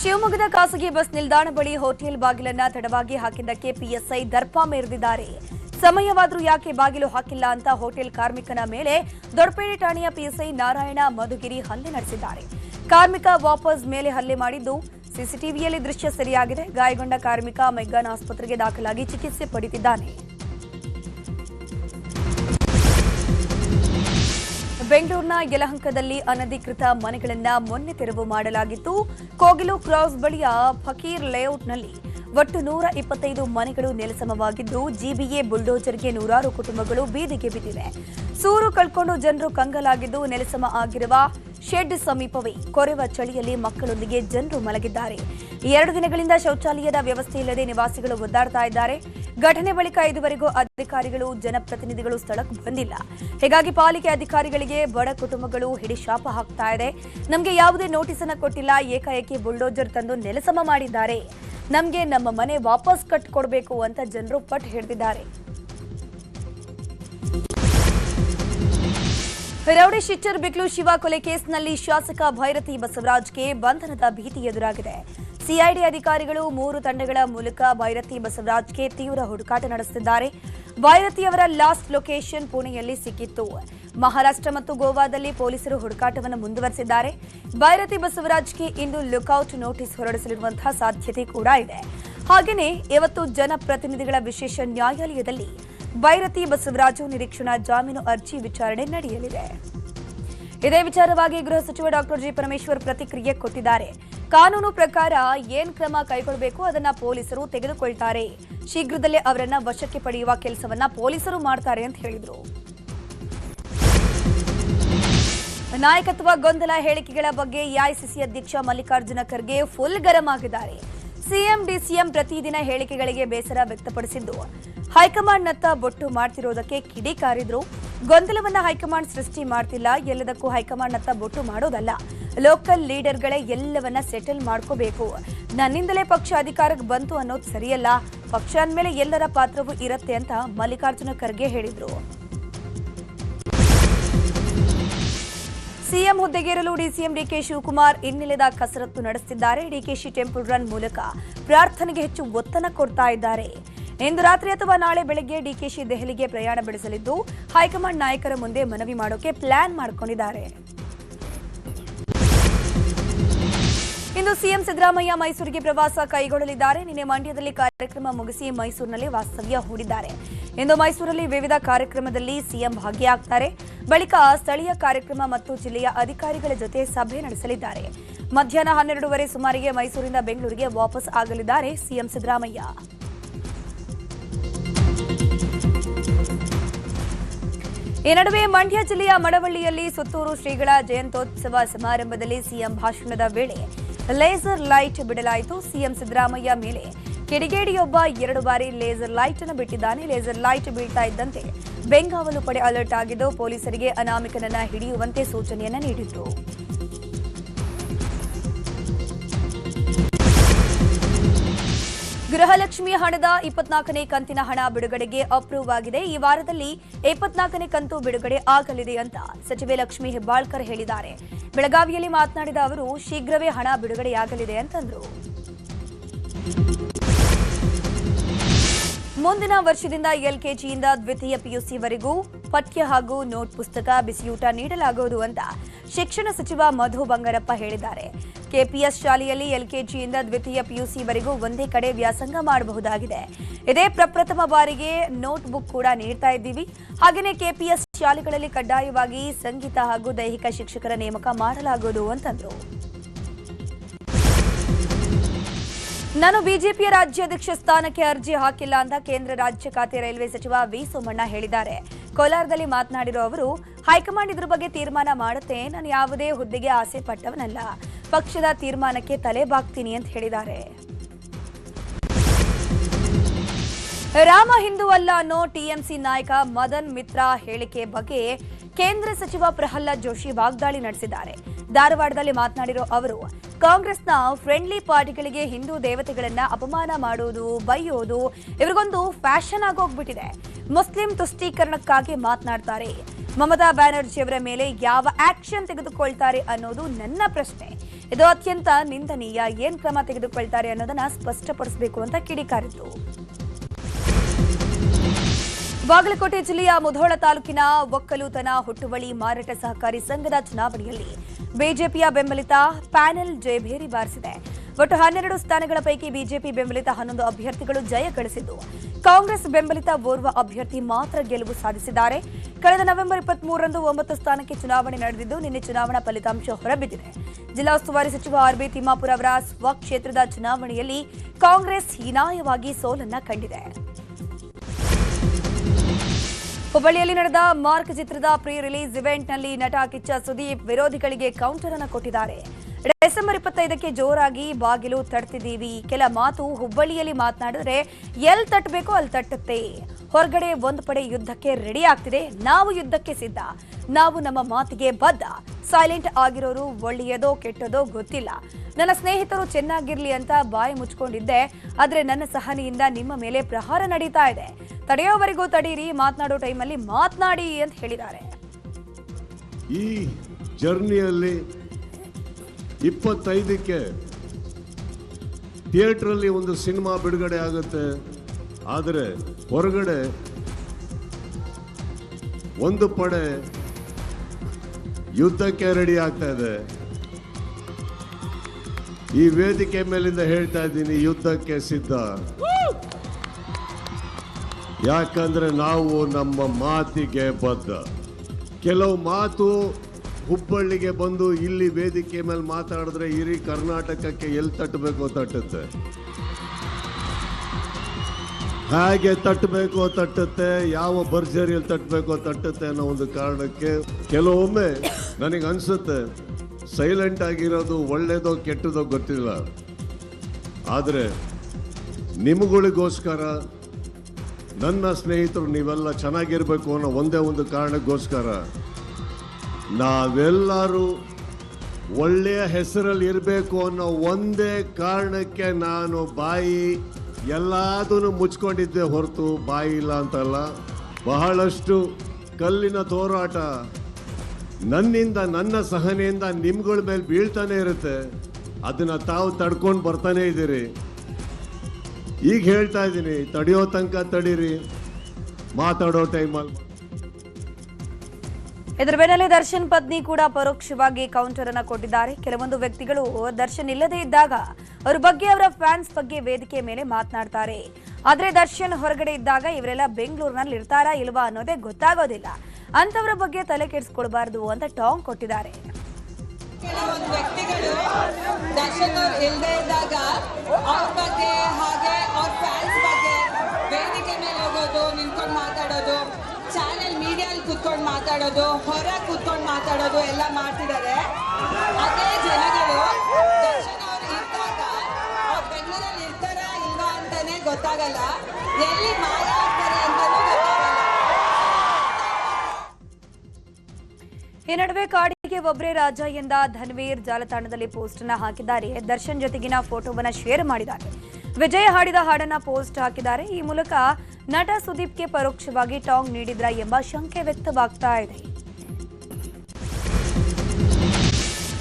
ಶಿವಮೊಗ್ಗದ ಖಾಸಗಿ ಬಸ್ ನಿಲ್ದಾಣ ಬಳಿ ಹೋಟೆಲ್ ಬಾಗಿಲನ್ನ ತಡವಾಗಿ ಹಾಕಿದ್ದಕ್ಕೆ ಪಿಎಸ್ಐ ದರ್ಪ ಮೇರೆದಿದ್ದಾರೆ. ಸಮಯವಾದರೂ ಯಾಕೆ ಬಾಗಿಲು ಹಾಕಿಲ್ಲ ಅಂತ ಹೋಟೆಲ್ ಕಾರ್ಮಿಕನ ಮೇಲೆ ದೊಡ್ಡಪೇಟೆ ಠಾಣೆಯ ಪಿಎಸ್ಐ ನಾರಾಯಣ ಮಧುಗಿರಿ ಹಲ್ಲೆ ನಡೆಸಿದ್ದಾರೆ. ಕಾರ್ಮಿಕ ವಾಪಸ್ ಮೇಲೆ ಹಲ್ಲೆ ಮಾಡಿದ್ದು ಸಿಸಿಟಿವಿಯಲ್ಲಿ ದೃಶ್ಯ ಸೆರೆಯಾಗಿದೆ. ಗಾಯಗೊಂಡ ಕಾರ್ಮಿಕ ಮೆಗ್ಗಾನ್ ಆಸ್ಪತ್ರೆಗೆ ದಾಖಲಾಗಿ ಚಿಕಿತ್ಸೆ ಪಡೆದಿದ್ದಾನೆ. ಬೆಂಗಳೂರಿನ ಯಲಹಂಕದಲ್ಲಿ ಅನಧಿಕೃತ ಮನೆಗಳನ್ನು ಮೊನ್ನೆ ತೆರವು ಮಾಡಲಾಗಿತ್ತು. ಕೋಗಿಲು ಕ್ರಾಸ್ ಬಳಿಯ ಫಕೀರ್ ಲೇಔಟ್ನಲ್ಲಿ ಒಟ್ಟು ನೂರ ಇಪ್ಪತ್ತೈದು ಮನೆಗಳು ನೆಲಸಮವಾಗಿದ್ದು, ಜಿಬಿಎ ಬುಲ್ಡೋಜರ್ಗೆ ನೂರಾರು ಕುಟುಂಬಗಳು ಬೀದಿಗೆ ಬಿದ್ದಿವೆ. ಸೂರು ಕಳ್ಕೊಂಡು ಜನರು ಕಂಗಲಾಗಿದ್ದು ನೆಲಸಮ ಆಗಿರುವ ಶೆಡ್ ಸಮೀಪವೇ ಕೊರೆವ ಚಳಿಯಲ್ಲಿ ಮಕ್ಕಳೊಂದಿಗೆ ಜನರು ಮಲಗಿದ್ದಾರೆ. ಎರಡು ದಿನಗಳಿಂದ ಶೌಚಾಲಯದ ವ್ಯವಸ್ಥೆ ಇಲ್ಲದೆ ನಿವಾಸಿಗಳು ಒದ್ದಾಡ್ತಾ ಇದ್ದಾರೆ. ಘಟನೆ ಬಳಿಕ ಇದುವರೆಗೂ ಅಧಿಕಾರಿಗಳು, ಜನಪ್ರತಿನಿಧಿಗಳು ಸ್ಥಳಕ್ಕೆ ಬಂದಿಲ್ಲ. ಹೀಗಾಗಿ ಪಾಲಿಕೆ ಅಧಿಕಾರಿಗಳಿಗೆ, ಬಡ ಕುಟುಂಬಗಳು ಹಿಡಿಶಾಪ ಹಾಕ್ತಾ ಇದೆ. ನಮಗೆ ಯಾವುದೇ ನೋಟಿಸ್ ಅನ್ನು ಕೊಟ್ಟಿಲ್ಲ. ಏಕಾಏಕಿ ಬುಲ್ಡೋಜರ್ ತಂದು ನೆಲಸಮ ಮಾಡಿದ್ದಾರೆ. ನಮಗೆ ನಮ್ಮ ಮನೆ ವಾಪಸ್ ಕಟ್ಕೊಡ್ಬೇಕು ಅಂತ ಜನರು ಪಟ್ಟು ಹಿಡಿದಿದ್ದಾರೆ. ರೌಡಿ ಶಿಚ್ಚರ್ ಬಿಕ್ಲು ಶಿವ ಕೊಲೆ ಕೇಸ್ನಲ್ಲಿ ಶಾಸಕ ಭೈರತಿ ಬಸವರಾಜ್ಗೆ ಬಂಧನದ ಭೀತಿ ಎದುರಾಗಿದೆ. ಸಿಐಡಿ ಅಧಿಕಾರಿಗಳು ಮೂರು ತಂಡಗಳ ಮೂಲಕ ಭೈರತಿ ಬಸವರಾಜ್ಗೆ ತೀವ್ರ ಹುಡುಕಾಟ ನಡೆಸುತ್ತಿದ್ದಾರೆ. ಭೈರತಿಯವರ ಲಾಸ್ಟ್ ಲೊಕೇಶನ್ ಪುಣೆಯಲ್ಲಿ ಸಿಕ್ಕಿತ್ತು. ಮಹಾರಾಷ್ಟ್ರ ಮತ್ತು ಗೋವಾದಲ್ಲಿ ಪೊಲೀಸರು ಹುಡುಕಾಟವನ್ನು ಮುಂದುವರೆಸಿದ್ದಾರೆ. ಭೈರತಿ ಬಸವರಾಜ್ಗೆ ಇಂದು ಲುಕೌಟ್ ನೋಟಿಸ್ ಹೊರಡಿಸಲಿರುವಂತಹ ಸಾಧ್ಯತೆ ಕೂಡ ಇದೆ. ಹಾಗೆಯೇ ಇವತ್ತು ಜನಪ್ರತಿನಿಧಿಗಳ ವಿಶೇಷ ನ್ಯಾಯಾಲಯದಲ್ಲಿ ಭೈರತಿ ಬಸವರಾಜು ನಿರೀಕ್ಷಣಾ ಜಾಮೀನು ಅರ್ಜಿ ವಿಚಾರಣೆ ನಡೆಯಲಿದೆ. ಇದೇ ವಿಚಾರವಾಗಿ ಗೃಹ ಸಚಿವ ಡಾಕ್ಟರ್ ಜಿ ಪರಮೇಶ್ವರ್ ಪ್ರತಿಕ್ರಿಯೆ ಕೊಟ್ಟಿದ್ದಾರೆ. ಕಾನೂನು ಪ್ರಕಾರ ಏನ್ ಕ್ರಮ ಕೈಗೊಳ್ಳಬೇಕು ಅದನ್ನ ಪೊಲೀಸರು ತೆಗೆದುಕೊಳ್ತಾರೆ. ಶೀಘ್ರದಲ್ಲೇ ಅವರನ್ನ ವಶಕ್ಕೆ ಪಡೆಯುವ ಕೆಲಸವನ್ನ ಪೊಲೀಸರು ಮಾಡ್ತಾರೆ ಅಂತ ಹೇಳಿದರು. ನಾಯಕತ್ವ ಗೊಂದಲ ಹೇಳಿಕೆಗಳ ಬಗ್ಗೆ ಎಐಸಿಸಿ ಅಧ್ಯಕ್ಷ ಮಲ್ಲಿಕಾರ್ಜುನ ಖರ್ಗೆ ಫುಲ್ ಗರಂ ಆಗಿದ್ದಾರೆ. ಸಿಎಂ, ಡಿಸಿಎಂ ಪ್ರತಿದಿನ ಹೇಳಿಕೆಗಳಿಗೆ ಬೇಸರ ವ್ಯಕ್ತಪಡಿಸಿದ್ದು. ಹೈಕಮಾಂಡ್ನತ್ತ ಬೊಟ್ಟು ಮಾಡ್ತಿರೋದಕ್ಕೆ ಕಿಡಿಕಾರಿದ್ರು ಗೊಂದಲವನ್ನ ಹೈಕಮಾಂಡ್ ಸೃಷ್ಟಿ ಮಾಡ್ತಿಲ್ಲ, ಎಲ್ಲದಕ್ಕೂ ಹೈಕಮಾಂಡ್ನತ್ತ ಬೊಟ್ಟು ಮಾಡೋದಲ್ಲ. ಲೋಕಲ್ ಲೀಡರ್ಗಳೇ ಎಲ್ಲವನ್ನ ಸೆಟಲ್ ಮಾಡ್ಕೋಬೇಕು. ನನ್ನಿಂದಲೇ ಪಕ್ಷ ಅಧಿಕಾರಕ್ಕೆ ಬಂತು ಅನ್ನೋದು ಸರಿಯಲ್ಲ. ಪಕ್ಷ ಅಂದ್ಮೇಲೆ ಎಲ್ಲರ ಪಾತ್ರವೂ ಇರತ್ತೆ ಅಂತ ಮಲ್ಲಿಕಾರ್ಜುನ ಖರ್ಗೆ ಹೇಳಿದ್ರು. ಸಿಎಂ ಹುದ್ದೆಗೇರಲು ಡಿಸಿಎಂ ಡಿಕೆ ಶಿವಕುಮಾರ್ ಇನ್ನಿಲ್ಲದ ಕಸರತ್ತು ನಡೆಸುತ್ತಿದ್ದಾರೆ ಡಿಕೆಶಿ ಟೆಂಪಲ್ ರನ್ ಮೂಲಕ ಪ್ರಾರ್ಥನೆಗೆ ಹೆಚ್ಚು ಒತ್ತನ್ನು ಕೊಡ್ತಾ ಇದ್ದಾರೆ. ಇಂದು ರಾತ್ರಿ ಅಥವಾ ನಾಳೆ ಬೆಳಗ್ಗೆ ಡಿಕೆಶಿ ದೆಹಲಿಗೆ ಪ್ರಯಾಣ ಬೆಳೆಸಲಿದ್ದು, ಹೈಕಮಾಂಡ್ ನಾಯಕರ ಮುಂದೆ ಮನವಿ ಮಾಡೋಕೆ ಪ್ಲಾನ್ ಮಾಡಿಕೊಂಡಿದ್ದಾರೆ. ಇಂದು ಸಿಎಂ ಸಿದ್ದರಾಮಯ್ಯ ಮೈಸೂರಿಗೆ ಪ್ರವಾಸ ಕೈಗೊಳ್ಳಲಿದ್ದಾರೆ. ನಿನ್ನೆ ಮಂಡ್ಯದಲ್ಲಿ ಕಾರ್ಯಕ್ರಮ ಮುಗಿಸಿ ಮೈಸೂರಿನಲ್ಲಿ ವಾಸ್ತವ್ಯ ಹೂಡಿದ್ದಾರೆ. ಇಂದು ಮೈಸೂರಲ್ಲಿ ವಿವಿಧ ಕಾರ್ಯಕ್ರಮದಲ್ಲಿ ಸಿಎಂ ಭಾಗಿಯಾಗ್ತಾರೆ. ಬಳಿಕ ಸ್ಥಳೀಯ ಕಾರ್ಯಕ್ರಮ ಮತ್ತು ಜಿಲ್ಲೆಯ ಅಧಿಕಾರಿಗಳ ಜೊತೆ ಸಭೆ ನಡೆಸಲಿದ್ದಾರೆ. ಮಧ್ಯಾಹ್ನ ಹನ್ನೆರಡೂವರೆ ಸುಮಾರಿಗೆ ಮೈಸೂರಿಂದ ಬೆಂಗಳೂರಿಗೆ ವಾಪಸ್ ಆಗಲಿದ್ದಾರೆ ಸಿಎಂ ಸಿದ್ದರಾಮಯ್ಯ. ಈ ನಡುವೆ ಮಂಡ್ಯ ಜಿಲ್ಲೆಯ ಮಡವಳ್ಳಿಯಲ್ಲಿ ಸುತ್ತೂರು ಶ್ರೀಗಳ ಜಯಂತೋತ್ಸವ ಸಮಾರಂಭದಲ್ಲಿ ಸಿಎಂ ಭಾಷಣದ ವೇಳೆ ಲೇಸರ್ ಲೈಟ್ ಬಿಡಲಾಯಿತು. ಸಿಎಂ ಸಿದ್ದರಾಮಯ್ಯ ಮೇಲೆ ಕಿಡಿಗೇಡಿಯೊಬ್ಬ ಎರಡು ಬಾರಿ ಲೇಸರ್ ಲೈಟ್ ಅನ್ನು ಬಿಟ್ಟಿದ್ದಾನೆ. ಲೇಸರ್ ಲೈಟ್ ಬೀಳ್ತಾ ಇದ್ದಂತೆ ಬೆಂಗಾವಲು ಪಡೆ ಅಲರ್ಟ್ ಆಗಿದ್ದು, ಪೊಲೀಸರಿಗೆ ಅನಾಮಿಕನನ್ನ ಹಿಡಿಯುವಂತೆ ಸೂಚನೆಯನ್ನ ನೀಡಿದ್ರು ಗೃಹಲಕ್ಷ್ಮಿ ಹಣದ ಇಪ್ಪತ್ನಾಲ್ಕನೇ ಕಂತಿನ ಹಣ ಬಿಡುಗಡೆಗೆ ಅಪ್ರೂವ್ ಆಗಿದೆ. ಈ ವಾರದಲ್ಲಿ ಇಪ್ಪತ್ನಾಲ್ಕನೇ ಕಂತು ಬಿಡುಗಡೆ ಆಗಲಿದೆ ಅಂತ ಸಚಿವೆ ಲಕ್ಷ್ಮಿ ಹೆಬ್ಬಾಳ್ಕರ್ ಹೇಳಿದ್ದಾರೆ. ಬೆಳಗಾವಿಯಲ್ಲಿ ಮಾತನಾಡಿದ ಅವರು, ಶೀಘ್ರವೇ ಹಣ ಬಿಡುಗಡೆಯಾಗಲಿದೆ ಅಂತಂದ್ರು. ಮುಂದಿನ ವರ್ಷದಿಂದ ಎಲ್ಕೆಜಿಯಿಂದ ದ್ವಿತೀಯ ಪಿಯುಸಿವರೆಗೂ ಪಠ್ಯ ಹಾಗೂ ನೋಟ್ ಪುಸ್ತಕ ಬಿಸಿಯೂಟ ನೀಡಲಾಗುವುದು ಅಂತ ಶಿಕ್ಷಣ ಸಚಿವ ಮಧು ಬಂಗಾರಪ್ಪ ಹೇಳಿದ್ದಾರೆ. ಕೆಪಿಎಸ್ ಶಾಲೆಯಲ್ಲಿ ಎಲ್ಕೆಜಿಯಿಂದ ದ್ವಿತೀಯ ಪಿಯುಸಿವರೆಗೂ ಒಂದೇ ಕಡೆ ವ್ಯಾಸಂಗ ಮಾಡಬಹುದಾಗಿದೆ. ಇದೇ ಪ್ರಪ್ರಥಮ ಬಾರಿಗೆ ನೋಟ್ ಬುಕ್ ಕೂಡ ನೀಡ್ತಾ ಇದ್ದೀವಿ. ಹಾಗೆಯೇ ಕೆಪಿಎಸ್ ಶಾಲೆಗಳಲ್ಲಿ ಕಡ್ಡಾಯವಾಗಿ ಸಂಗೀತ ಹಾಗೂ ದೈಹಿಕ ಶಿಕ್ಷಕರ ನೇಮಕ ಮಾಡಲಾಗುವುದು ಅಂತಂದ್ರು. ನಾನು ಬಿಜೆಪಿಯ ರಾಜ್ಯಾಧ್ಯಕ್ಷ ಸ್ಥಾನಕ್ಕೆ ಅರ್ಜಿ ಹಾಕಿಲ್ಲ ಅಂತ ಕೇಂದ್ರ ರಾಜ್ಯ ಖಾತೆ ರೈಲ್ವೆ ಸಚಿವ ವಿ ಸೋಮಣ್ಣ ಹೇಳಿದ್ದಾರೆ. ಕೋಲಾರದಲ್ಲಿ ಮಾತನಾಡಿರುವ ಅವರು, ಹೈಕಮಾಂಡ್ ಇದ್ರ ಬಗ್ಗೆ ತೀರ್ಮಾನ ಮಾಡುತ್ತೆ. ನಾನು ಯಾವುದೇ ಹುದ್ದೆಗೆ ಆಸೆ ಪಟ್ಟವನಲ್ಲ. ಪಕ್ಷದ ತೀರ್ಮಾನಕ್ಕೆ ತಲೆ ಬಾಗ್ತೀನಿ ಅಂತ ಹೇಳಿದ್ದಾರೆ. ರಾಮ ಹಿಂದೂ ಅಲ್ಲ ಅನ್ನೋ ಟಿಎಂಸಿ ನಾಯಕ ಮದನ್ ಮಿತ್ರಾ ಹೇಳಿಕೆ ಬಗ್ಗೆ ಕೇಂದ್ರ ಸಚಿವ ಪ್ರಹ್ಲಾದ್ ಜೋಶಿ ವಾಗ್ದಾಳಿ ನಡೆಸಿದ್ದಾರೆ. ಧಾರವಾಡದಲ್ಲಿ ಮಾತನಾಡಿರೋ ಅವರು, ಕಾಂಗ್ರೆಸ್ನ ಫ್ರೆಂಡ್ಲಿ ಪಾರ್ಟಿಗಳಿಗೆ ಹಿಂದೂ ದೇವತೆಗಳನ್ನ ಅಪಮಾನ ಮಾಡುವುದು ಬೈಯೋದು ಇವರಿಗೊಂದು ಫ್ಯಾಷನ್ ಆಗೋಗ್ಬಿಟ್ಟಿದೆ. ಮುಸ್ಲಿಂ ತುಷ್ಟೀಕರಣಕ್ಕಾಗಿ ಮಾತನಾಡ್ತಾರೆ. ಮಮತಾ ಬ್ಯಾನರ್ಜಿಯವರ ಮೇಲೆ ಯಾವ ಆಕ್ಷನ್ ತೆಗೆದುಕೊಳ್ತಾರೆ ಅನ್ನೋದು ನನ್ನ ಪ್ರಶ್ನೆ. ಇದು ಅತ್ಯಂತ ನಿಂದನೀಯ. ಏನ್ ಕ್ರಮ ತೆಗೆದುಕೊಳ್ತಾರೆ ಅನ್ನೋದನ್ನ ಸ್ಪಷ್ಟಪಡಿಸಬೇಕು ಅಂತ ಕಿಡಿಕಾರಿದ್ರು ಬಾಗಲಕೋಟೆ ಜಿಲ್ಲೆಯ ಮುಧೋಳ ತಾಲೂಕಿನ ಒಕ್ಕಲುತನ ಹುಟ್ಟುವಳಿ ಮಾರಾಟ ಸಹಕಾರಿ ಸಂಘದ ಚುನಾವಣೆಯಲ್ಲಿ ಬಿಜೆಪಿಯ ಬೆಂಬಲಿತ ಪ್ಯಾನೆಲ್ ಜಯಭೇರಿ ಬಾರಿಸಿದೆ. ಒಟ್ಟು ಹನ್ನೆರಡು ಸ್ಥಾನಗಳ ಪೈಕಿ ಬಿಜೆಪಿ ಬೆಂಬಲಿತ ಹನ್ನೊಂದು ಅಭ್ಯರ್ಥಿಗಳು ಜಯ ಗಳಿಸಿದ್ದು. ಕಾಂಗ್ರೆಸ್ ಬೆಂಬಲಿತ ಓರ್ವ ಅಭ್ಯರ್ಥಿ ಮಾತ್ರ ಗೆಲುವು ಸಾಧಿಸಿದ್ದಾರೆ. ಕಳೆದ ನವೆಂಬರ್ ಇಪ್ಪತ್ಮೂರರಂದು ಒಂಬತ್ತು ಸ್ಥಾನಕ್ಕೆ ಚುನಾವಣೆ ನಡೆದಿದ್ದು, ನಿನ್ನೆ ಚುನಾವಣಾ ಫಲಿತಾಂಶ ಹೊರಬಿದ್ದಿದೆ. ಜಿಲ್ಲಾ ಉಸ್ತುವಾರಿ ಸಚಿವ ಆರ್ಬಿ ತಿಮ್ಮಾಪುರ ಅವರ ಸ್ವಕ್ಷೇತ್ರದ ಚುನಾವಣೆಯಲ್ಲಿ ಕಾಂಗ್ರೆಸ್ ಹೀನಾಯವಾಗಿ ಸೋಲನ್ನ ಕಂಡಿದೆ. ಹುಬ್ಬಳ್ಳಿಯಲ್ಲಿ ನಡೆದ ಮಾರ್ಕ್ ಚಿತ್ರದ ಪ್ರೀ ರಿಲೀಸ್ ಇವೆಂಟ್ನಲ್ಲಿ ನಟ ಕಿಚ್ಚ ಸುದೀಪ್ ವಿರೋಧಿಗಳಿಗೆ ಕೌಂಟರ್ ಅನ್ನು ಕೊಟ್ಟಿದ್ದಾರೆ. ಡಿಸೆಂಬರ್ ಇಪ್ಪತ್ತೈದಕ್ಕೆ ಜೋರಾಗಿ ಬಾಗಿಲು ತಟ್ತಿದ್ದೀವಿ ಕೆಲ ಮಾತು ಹುಬ್ಬಳ್ಳಿಯಲ್ಲಿ ಮಾತನಾಡಿದ್ರೆ ಎಲ್ಲಿ ತಟ್ಟಬೇಕೋ ಅಲ್ಲಿ ತಟ್ಟುತ್ತೆ. ಹೊರಗಡೆ ಒಂದು ಪಡೆ ಯುದ್ಧಕ್ಕೆ ರೆಡಿ ಆಗ್ತಿದೆ. ನಾವು ಯುದ್ಧಕ್ಕೆ ಸಿದ್ಧ. ನಾವು ನಮ್ಮ ಮಾತಿಗೆ ಬದ್ಧ. ಸೈಲೆಂಟ್ ಆಗಿರೋರು ಒಳ್ಳೆಯದೋ ಕೆಟ್ಟದೋ ಗೊತ್ತಿಲ್ಲ. ನನ್ನ ಸ್ನೇಹಿತರು ಚೆನ್ನಾಗಿರ್ಲಿ ಅಂತ ಬಾಯಿ ಮುಚ್ಕೊಂಡಿದ್ದೆ. ಆದ್ರೆ ನನ್ನ ಸಹನೆಯಿಂದ ನಿಮ್ಮ ಮೇಲೆ ಪ್ರಹಾರ ನಡೀತಾ ಇದೆ. ತಡೆಯೋವರೆಗೂ ತಡೀರಿ, ಮಾತನಾಡೋ ಟೈಮಲ್ಲಿ ಮಾತನಾಡಿ ಅಂತ ಹೇಳಿದ್ದಾರೆ. ಈ ಜರ್ನಿಯಲ್ಲಿ ಇಪ್ಪತ್ತೈದಕ್ಕೆ ಥಿಯೇಟ್ರಲ್ಲಿ ಒಂದು ಸಿನಿಮಾ ಬಿಡುಗಡೆ ಆಗುತ್ತೆ. ಆದರೆ ಹೊರಗಡೆ ಒಂದು ಪಡೆ ಯುದ್ಧಕ್ಕೆ ರೆಡಿ ಆಗ್ತಾ ಇದೆ. ಈ ವೇದಿಕೆ ಮೇಲಿಂದ ಹೇಳ್ತಾ ಇದ್ದೀನಿ, ಯುದ್ಧಕ್ಕೆ ಸಿದ್ಧ. ಯಾಕಂದ್ರೆ ನಾವು ನಮ್ಮ ಮಾತಿಗೆ ಬದ್ಧ. ಕೆಲವು ಮಾತು ಹುಬ್ಬಳ್ಳಿಗೆ ಬಂದು ಇಲ್ಲಿ ವೇದಿಕೆ ಮೇಲೆ ಮಾತಾಡಿದ್ರೆ ಇಡೀ ಕರ್ನಾಟಕಕ್ಕೆ ಎಲ್ಲಿ ತಟ್ಟಬೇಕು ತಟ್ಟುತ್ತೆ ಹೇಗೆ ತಟ್ಟಬೇಕು ತಟ್ಟುತ್ತೆ ಯಾವ ಭರ್ಜರಿಯಲ್ಲಿ ತಟ್ಟಬೇಕು ತಟ್ಟುತ್ತೆ ಅನ್ನೋ ಒಂದು ಕಾರಣಕ್ಕೆ ಕೆಲವೊಮ್ಮೆ ನನಗೆ ಅನಿಸುತ್ತೆ ಸೈಲೆಂಟ್ ಆಗಿರೋದು ಒಳ್ಳೇದೋ ಕೆಟ್ಟದೋ ಗೊತ್ತಿಲ್ಲ. ಆದರೆ ನಿಮಗಳಿಗೋಸ್ಕರ, ನನ್ನ ಸ್ನೇಹಿತರು ನೀವೆಲ್ಲ ಚೆನ್ನಾಗಿರಬೇಕು ಅನ್ನೋ ಒಂದೇ ಒಂದು ಕಾರಣಕ್ಕೋಸ್ಕರ ನಾವೆಲ್ಲರೂ ಒಳ್ಳೆಯ ಹೆಸರಲ್ಲಿ ಇರಬೇಕು ಅನ್ನೋ ಒಂದೇ ಕಾರಣಕ್ಕೆ ನಾನು ಬಾಯಿ ಎಲ್ಲದನ್ನು ಮುಚ್ಕೊಂಡಿದ್ದೆ ಹೊರತು ಬಾಯಿ ಇಲ್ಲ ಅಂತಲ್ಲ. ಬಹಳಷ್ಟು ಕಲ್ಲಿನ ತೋರಾಟ. ನನ್ನಿಂದ, ನನ್ನ ಸಹನೆಯಿಂದ ನಿಮ್ಗಳ ಮೇಲೆ ಬೀಳ್ತಾನೆ ಇರುತ್ತೆ. ಅದನ್ನು ತಾವು ತಡ್ಕೊಂಡು ಬರ್ತಾನೆ ಇದ್ದೀರಿ. ಈಗ ಹೇಳ್ತಾ ಇದ್ದೀನಿ, ತಡೆಯೋ ತನಕ ತಡೀರಿ. ಮಾತಾಡೋ ಟೈಮಲ್ಲಿ ಇದರ ಬೆನ್ನಲ್ಲೇ ದರ್ಶನ್ ಪತ್ನಿ ಕೂಡ ಪರೋಕ್ಷವಾಗಿ ಕೌಂಟರ್ ಅನ್ನ ಕೊಟ್ಟಿದ್ದಾರೆ. ಕೆಲವೊಂದು ವ್ಯಕ್ತಿಗಳು ದರ್ಶನ್ ಇಲ್ಲದೇ ಇದ್ದಾಗ ಅವರ ಬಗ್ಗೆ, ಅವರ ಫ್ಯಾನ್ಸ್ ಬಗ್ಗೆ ವೇದಿಕೆ ಮೇಲೆ ಮಾತನಾಡ್ತಾರೆ. ಆದ್ರೆ ದರ್ಶನ್ ಹೊರಗಡೆ ಇದ್ದಾಗ ಇವರೆಲ್ಲ ಬೆಂಗಳೂರಿನಲ್ಲಿ ಇರ್ತಾರಾ ಇಲ್ವಾ ಅನ್ನೋದೇ ಗೊತ್ತಾಗೋದಿಲ್ಲ. ಅಂತವರ ಬಗ್ಗೆ ತಲೆ ಕೆಡಿಸ್ಕೊಳ್ಬಾರ್ದು ಅಂತ ಟಾಂಗ್ ಕೊಟ್ಟಿದ್ದಾರೆ. ನಿಂತ್ಕೊಂಡು ಮಾತಾಡೋದು ಕೂತ್ಕೊಂಡು ಮಾತಾಡೋದು, ಹೊರಗೆ ಕೂತ್ಕೊಂಡು ಮಾತಾಡೋದು ಎಲ್ಲ ಮಾಡ್ತಿದ್ದಾರೆ. ಅದೇ ಜನಗಳು ಬೆಂಗಳೂರಲ್ಲಿ ಅಂತಾನೆ ಗೊತ್ತಾಗಲ್ಲ. ಎಲ್ಲಿ ಮಾಯ ಅಂತಾನೂ ಈ ನಡುವೆ ಕಾಡಿಗೆ ಒಬ್ಬರೇ ರಾಜ ಎಂದ ಧನ್ವೀರ್ ಜಾಲತಾಣದಲ್ಲಿ ಪೋಸ್ಟ್ ಹಾಕಿದ್ದಾರೆ. ದರ್ಶನ್ ಜೊತೆಗಿನ ಫೋಟೋವನ್ನ ಶೇರ್ ಮಾಡಿದ್ದಾರೆ. ವಿಜಯ್ ಹಾಡಿದ ಹಾಡನ್ನ ಪೋಸ್ಟ್ ಹಾಕಿದ್ದಾರೆ. ಈ ಮೂಲಕ ನಟ ಸುದೀಪ್ಗೆ ಪರೋಕ್ಷವಾಗಿ ಟಾಂಗ್ ನೀಡಿದ್ರ ಎಂಬ ಶಂಕೆ ವ್ಯಕ್ತವಾಗ್ತಾ ಇದೆ.